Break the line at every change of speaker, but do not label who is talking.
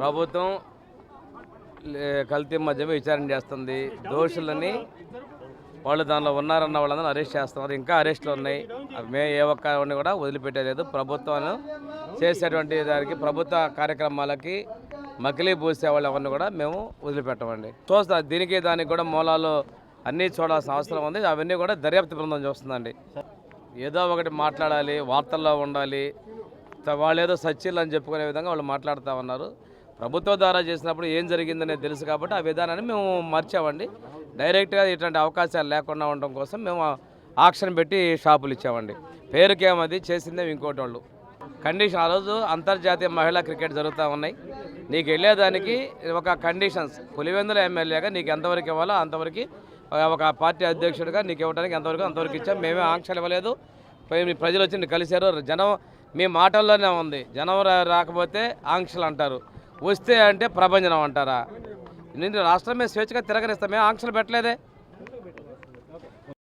ప్రభుత్వం కల్తీ మధ్యమే విచారణ చేస్తుంది. దోషులని వాళ్ళు దానిలో ఉన్నారన్న వాళ్ళందరూ అరెస్ట్ చేస్తున్నారు. ఇంకా అరెస్టులు ఉన్నాయి. మేము ఏ ఒక్కరిని కూడా వదిలిపెట్టలేదు. ప్రభుత్వం చేసేటువంటి దానికి ప్రభుత్వ కార్యక్రమాలకి మకిలీ పూసే వాళ్ళు ఎవరిని కూడా మేము వదిలిపెట్టమండి. చూస్తా దీనికి దానికి కూడా మూలాలు అన్నీ చూడాల్సిన అవసరం ఉంది. అవన్నీ కూడా దర్యాప్తు బృందం చూస్తుందండి. ఏదో ఒకటి మాట్లాడాలి వార్తల్లో ఉండాలి వాళ్ళు ఏదో సచ్చిల్ అని చెప్పుకునే విధంగా వాళ్ళు మాట్లాడుతూ ఉన్నారు. ప్రభుత్వం ద్వారా చేసినప్పుడు ఏం జరిగిందనేది తెలుసు కాబట్టి ఆ విధానాన్ని మేము మర్చామండి. డైరెక్ట్గా ఇట్లాంటి అవకాశాలు లేకుండా ఉండడం కోసం మేము ఆక్షన్ పెట్టి షాపులు ఇచ్చామండి. పేరుకేమది చేసిందే ఇంకోటి వాళ్ళు కండిషన్ ఆ రోజు అంతర్జాతీయ మహిళా క్రికెట్ జరుగుతూ ఉన్నాయి. నీకు వెళ్ళేదానికి ఒక కండిషన్స్. పులివెందుల ఎమ్మెల్యేగా నీకు ఎంతవరకు ఇవ్వాలో అంతవరకు ఒక పార్టీ అధ్యక్షుడిగా నీకు ఇవ్వడానికి ఎంతవరకు అంతవరకు ఇచ్చాం. మేమే ఆంక్షలు ఇవ్వలేదు. మీ ప్రజలు వచ్చి కలిశారు. జనం మీ మాటల్లోనే ఉంది. జనం రాకపోతే ఆంక్షలు అంటారు. వస్తే అంటే ప్రభంజనం అంటారా? నేను రాష్ట్రం మీద స్వేచ్ఛగా తిరగనిస్తాం. మేము ఆంక్షలు పెట్టలేదే.